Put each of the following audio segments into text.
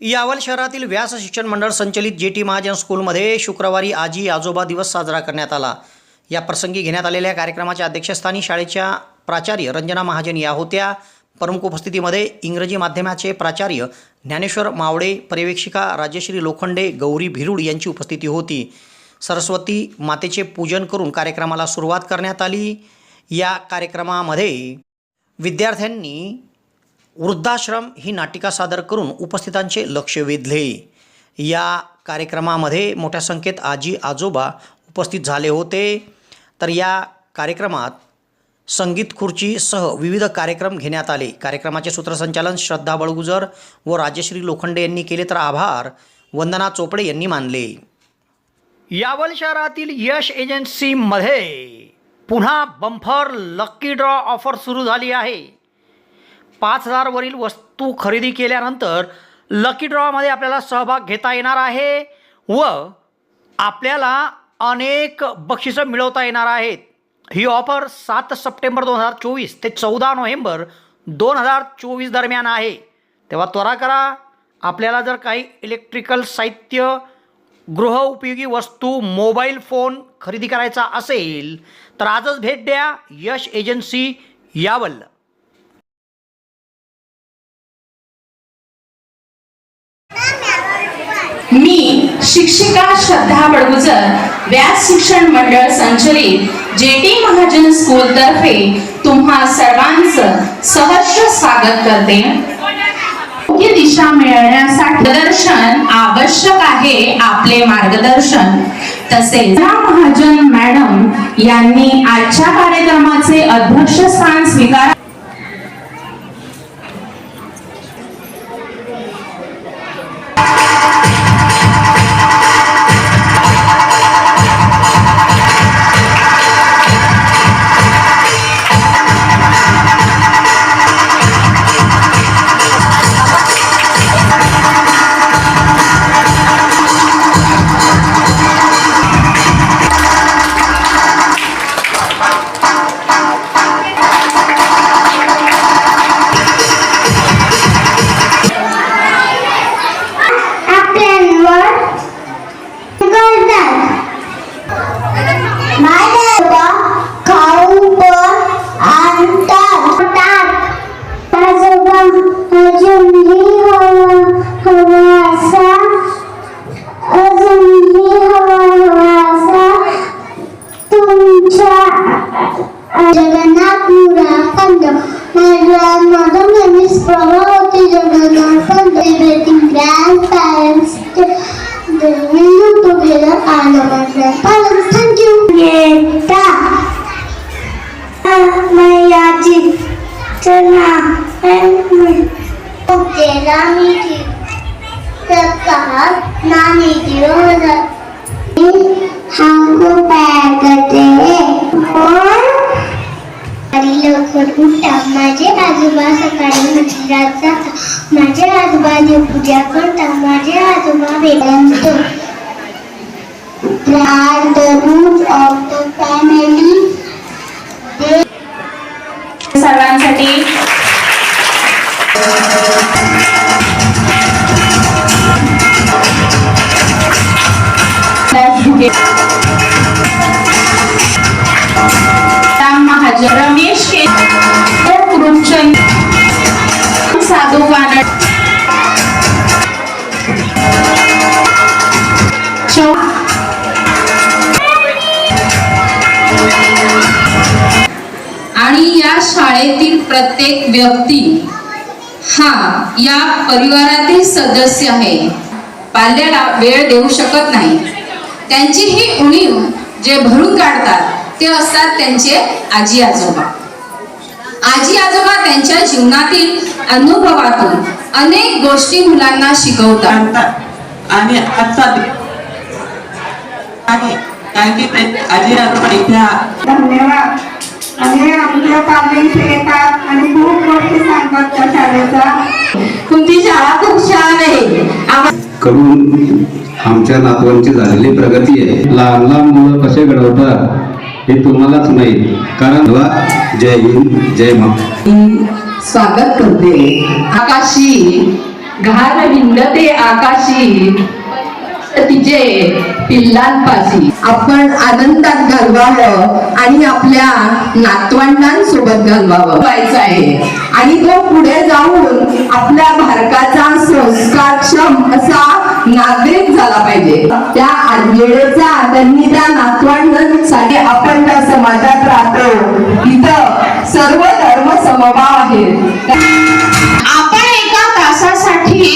यावल शहरातील व्यास शिक्षण मंडळ संचलित जे टी महाजन स्कूलमध्ये शुक्रवारी आजी आजोबा दिवस साजरा करण्यात आला. या प्रसंगी घेण्यात आलेल्या कार्यक्रमाच्या अध्यक्षस्थानी शाळेच्या प्राचार्य रंजना महाजन या होत्या. प्रमुख उपस्थितीमध्ये इंग्रजी माध्यमाचे प्राचार्य ज्ञानेश्वर मावडे पर्यवेक्षिका राजश्री लोखंडे गौरी भिरुड यांची उपस्थिती होती. सरस्वती मातेचे पूजन करून कार्यक्रमाला सुरुवात करण्यात आली. या कार्यक्रमामध्ये विद्यार्थ्यांनी वृद्धाश्रम ही नाटिका सादर करून उपस्थितांचे लक्ष वेधले. या कार्यक्रमामध्ये मोठ्या संख्येत आजी आजोबा उपस्थित झाले होते. तर या कार्यक्रमात संगीत खुर्चीसह विविध कार्यक्रम घेण्यात आले. कार्यक्रमाचे सूत्रसंचालन श्रद्धा बळगुजर व राजश्री लोखंडे यांनी केले तर आभार. वंदना चोपडे यांनी मानले. यावल शहरातील यश एजन्सीमध्ये पुन्हा बंफर लक्की ड्रॉ ऑफर सुरू झाली आहे. पाच हजारवरील वस्तू खरेदी केल्यानंतर लकी ड्रॉमध्ये आपल्याला सहभाग घेता येणार आहे व आपल्याला अनेक बक्षिसं मिळवता येणार आहेत. ही ऑफर सात सप्टेंबर दोन हजार चोवीस ते चौदा नोव्हेंबर दोन हजार चोवीस दरम्यान आहे. तेव्हा त्वरा करा आपल्याला जर काही इलेक्ट्रिकल साहित्य गृहउपयोगी वस्तू मोबाईल फोन खरेदी करायचा असेल तर आजच भेट द्या यश एजन्सी यावल. मी शिक्षिका श्रद्धा बडगुजर व्यास शिक्षण मंडळ संचलित जे टी महाजन स्कूल तर्फे तुम्हा सर्वांचं सहर्ष स्वागत करते. योग्य दिशा मिळण्यासाठी दर्शन आवश्यक आहे आपले मार्गदर्शन. तसेच महाजन मॅडम यांनी आजच्या कार्यक्रमाचे अध्यक्षस्थान स्वीकार हमको प्यार करते लवकर उठा माझे आजोबा सकाळी मंदिरात जाता माझे आजोबा देवपूजा करता माझे आजोबा वेदांत राम महाजन रमेश साधू वानड चौ आणि या शाळेतील प्रत्येक व्यक्ती हा या परिवारातील सदस्य आहे. पाल्याला वेळ देऊ शकत नाही. त्यांची ही उणीव जे भरून काढतात ते असतात त्यांचे आजी आजोबा. आजी आजोबा त्यांच्या जीवनातील अनुभवातून अनेक गोष्टी मुलांना शिकवतात. आणतात आणि आजचा कारण की ते आजी आजोबा इथे धन्यवाद. आणि आमच्या पालक येतात आणि खूप गोष्टी सांगतात त्या शाळेचा. तुमची शाळा खूप छान आहे. करून आमच्या नातवांची झालेली प्रगती आहे. लहान लहान मुलं कसे घडवतात हे तुम्हालाच माहीत. कारण वा जय हिंद जय मा स्वागत करते आकाशी. घार हिंडते आकाशी. तिचे पिल्लांपाशी. आपण आनंदात घालवावं आणि आपल्या नातवंडांसोबत घालवावं. व्हायचं आहे. आणि तो पुढे जाऊन आपल्या भारताचा संस्कारक्षम असा नागरिक झाला पाहिजे. त्या वेळेचा त्यांनी त्या नातवंडांसाठी आपण त्या समाजात राहतो. इथं सर्व धर्म समभाव आहे आपण एका तासासाठी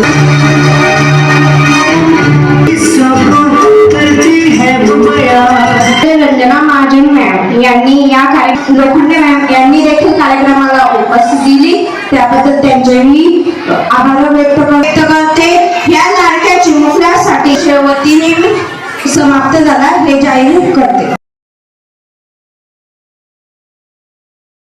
That was the century. Another way to